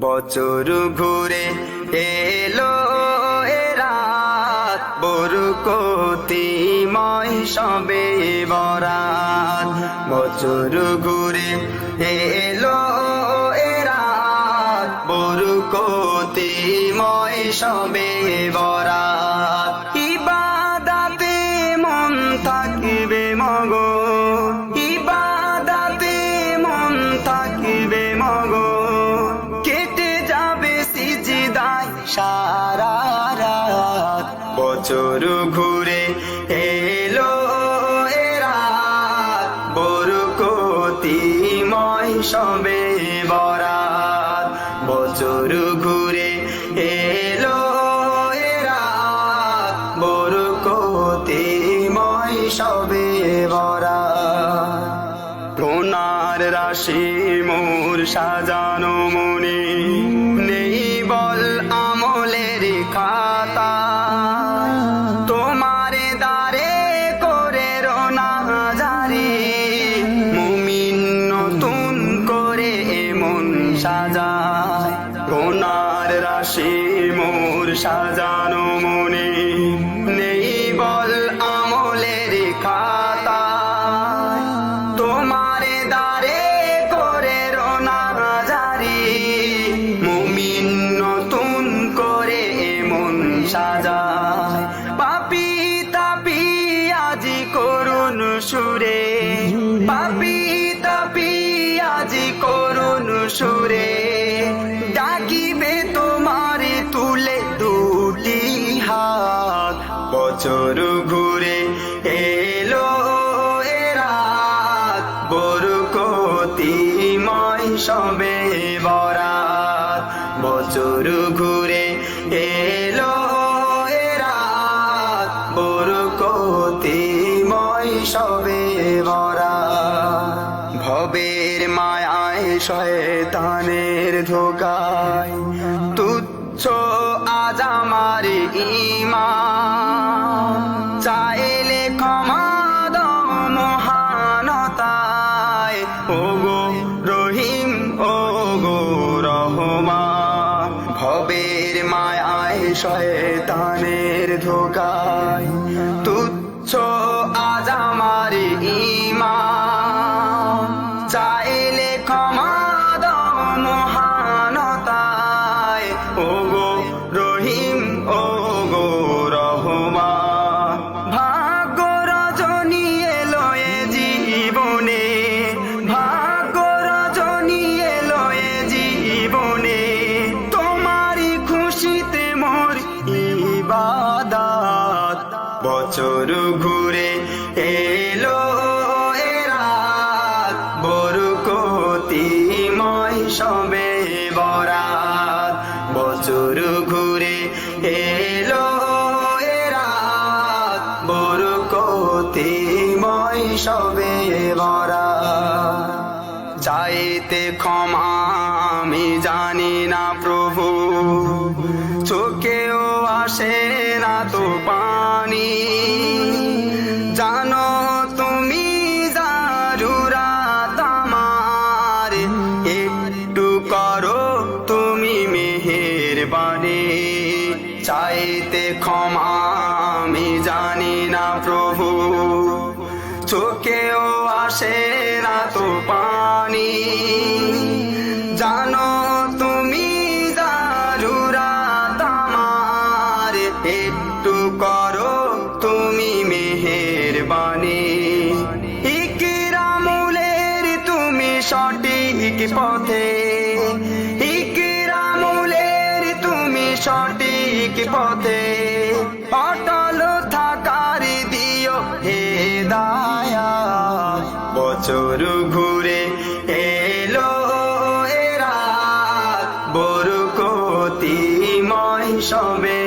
বছর ঘুরে এলো এ রাত বরুকতিময় সবে বরাত। বছর ঘুরে এলো এ রাত বরুকতিময় সবে বরাত। ইবাদাতে মন থাকিবে মগ, ইবাদাতে মন থাকিবে ঘুরে এলো এ রাত। বরকতিময় সবে বরাত। বছর ঘুরে এলো এ রাত। বরকতিময় সবে বরাত। সোনার রাশি মোর সাজানো মনে। সাজায়। সোনার রাশি মোর সাজানো মনে। নেই বল আমলের খাতা তোমারে দারে করে রোনা জারি মুমিন নতুন করে এমন সাজায়। পাপি তাপি আজি করুন সুরে। পাপি সুরে। ডাকিবে তোমার তুলে দুটি হাত। বছর ঘুরে এলো এ রাত। বরকতিময় সবে বরাত। বছর ঘুরে শয়তানের ধোকায়, তুচ্ছ আজ আমার ইমান চাইলে ক্ষমা মহানতায়। ও গো রহিম ও গো রহমান। ভবের মায়ায় শয়তানের ধোকায়, তুচ্ছ আজ আমার ইমা চাইলে বছর ঘুরে এলো এরা বরকতিময় সবে বরা চাইতে ক্ষমা আমি জানি না প্রভু। চোখেও আসে না তো পানি। মেহের চাইতে ক্ষমা আমি জানি না প্রভু। চোখেও আসে না তো পানি। জানো তুমি তামার একটু করো তুমি মেহের বাণী ইকিরামুলের তুমি সঠিক পথে সঠিক পথে অটল থাকার দিও হে দায়া বছর ঘুরে এলো এরা বরু কতিময় সবে